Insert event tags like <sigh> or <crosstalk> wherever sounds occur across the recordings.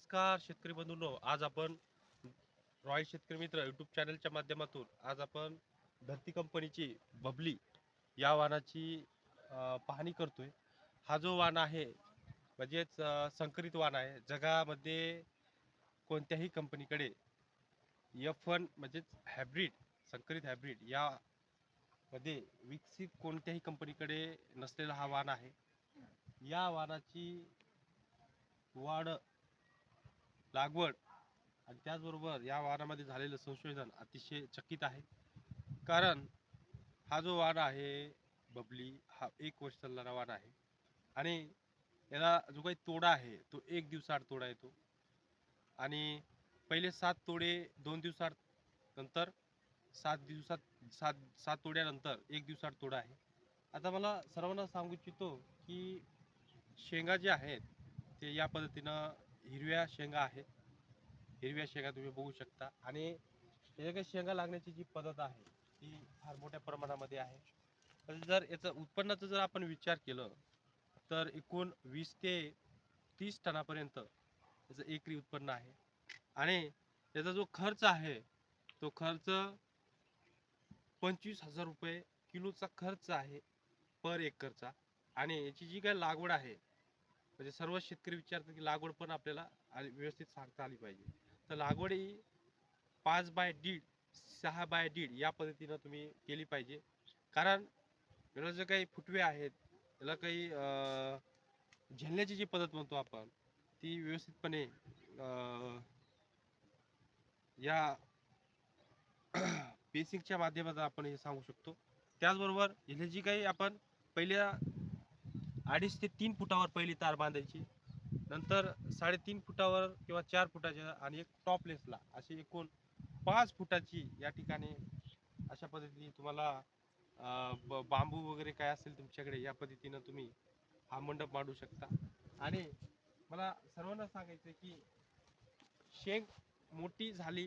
नमस्कार शेतकरी बंधूंनो. आज आपण रॉयल शेतकरी मित्र यूट्यूब चॅनलच्या माध्यमातून आज आपण धरती कंपनीची बबली या वाहनाची पाहणी करतोय. हा जो वाहन आहे म्हणजेच संकरित वाहन आहे जगामध्ये कोणत्याही कंपनीकडे एफ वन म्हणजेच हॅब्रिड संकरित हॅब्रिड या मध्ये विकसित कोणत्याही कंपनीकडे नसलेला हा वाहन आहे. या वाहनाची वाढ लागवड आणि त्याचबरोबर या वाडामध्ये झालेलं संशोधन अतिशय चकित आहे. कारण हा जो वाडा आहे बबली हा एक वर्ष चालणारा वाडा आहे. आणि याला जो काही तोडा आहे तो एक दिवसाआड तोडा येतो. आणि पहिले सात तोडे दोन दिवसात नंतर सात दिवसात सात सात तोड्यानंतर एक दिवसाआड तोडा आहे. आता मला सर्वांना सांगू इच्छितो की शेंगा जे आहेत ते या पद्धतीनं हिरव्या शेंगा आहेत हिरव्या शेंगा तुम्ही बघू शकता. आणि याच्या काही शेंगा लागण्याची जी पद्धत आहे ती फार मोठ्या प्रमाणामध्ये आहे. जर याचं उत्पन्नाचा जर आपण विचार केलं तर एकूण वीस ते तीस टनापर्यंत याचं एकरी उत्पन्न आहे. आणि त्याचा जो खर्च आहे तो खर्च पंचवीस हजार रुपये किलोचा खर्च आहे पर एकरचा. आणि याची जी काय लागवड आहे म्हणजे सर्व शेतकरी विचारतात की लागवड पण आपल्याला व्यवस्थित सांगता आली पाहिजे. तर लागवड ही पाच बाय दीड सहा बाय दीड या पद्धतीनं तुम्ही केली पाहिजे. कारण याला जे काही फुटवे आहेत याला काही अं, झेलण्याची जी पद्धत म्हणतो आपण ती व्यवस्थितपणे अं, या <clears throat> बेसिकच्या माध्यमातून आपण हे सांगू शकतो. त्याचबरोबर ह्याला जी काही आपण पहिल्या अडीच ते तीन फुटावर पहिली तार बांधायची. नंतर साडेतीन फुटावर किंवा चार फुटाच्या आणि एक टॉपलेसला अशी एकूण पाच फुटाची या ठिकाणी अशा पद्धतीने तुम्हाला ब- बांबू वगैरे काय असेल तुमच्याकडे या पद्धतीनं तुम्ही हा मंडप मांडू शकता. आणि मला सर्वांना सांगायचं की शेंग मोठी झाली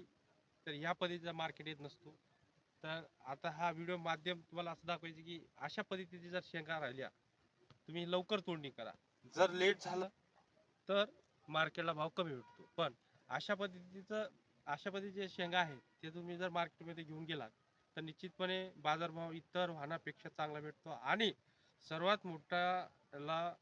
तर ह्या पद्धतीचा मार्केट येत नसतो. तर आता हा व्हिडिओ माध्यम तुम्हाला असं दाखवायचं की अशा पद्धतीची जर शेंगा राहिल्या तुम्ही लवकर तोडणी करा. जर लेट झालं. तर मार्केटला भाव कमी भेटतो. पण अशा पद्धतीचं अशा पद्धतीचे शेंगा आहेत ते तुम्ही जर मार्केटमध्ये घेऊन गेलात तर निश्चितपणे बाजारभाव इतर वाहनापेक्षा चांगला भेटतो. आणि सर्वात मोठा याला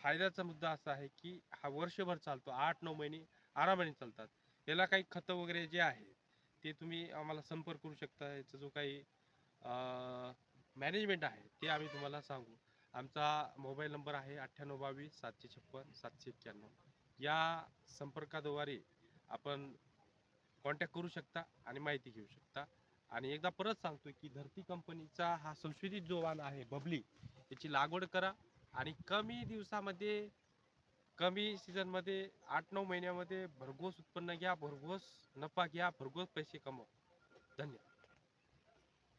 फायद्याचा मुद्दा असा आहे की हा वर्षभर चालतो. आठ नऊ महिने आरामाने चालतात. याला काही खतं वगैरे जे आहे ते तुम्ही आम्हाला संपर्क करू शकता. याचा जो काही मॅनेजमेंट आहे ते आम्ही तुम्हाला सांगू. आमचा मोबाईल नंबर आहे अठ्ठ्याण्णव बावीस सातशे छप्पन सातशे एक्क्याण्णव. या संपर्काद्वारे आपण कॉन्टॅक्ट करू शकता आणि माहिती घेऊ शकता. आणि एकदा परत सांगतो की धरती कंपनीचा हा संशोधित जो वाण आहे बबली याची लागवड करा आणि कमी दिवसामध्ये कमी सीझनमध्ये आठ नऊ महिन्यामध्ये भरघोस उत्पन्न घ्या भरघोस नफा घ्या भरघोस पैसे कमवा. धन्यवाद.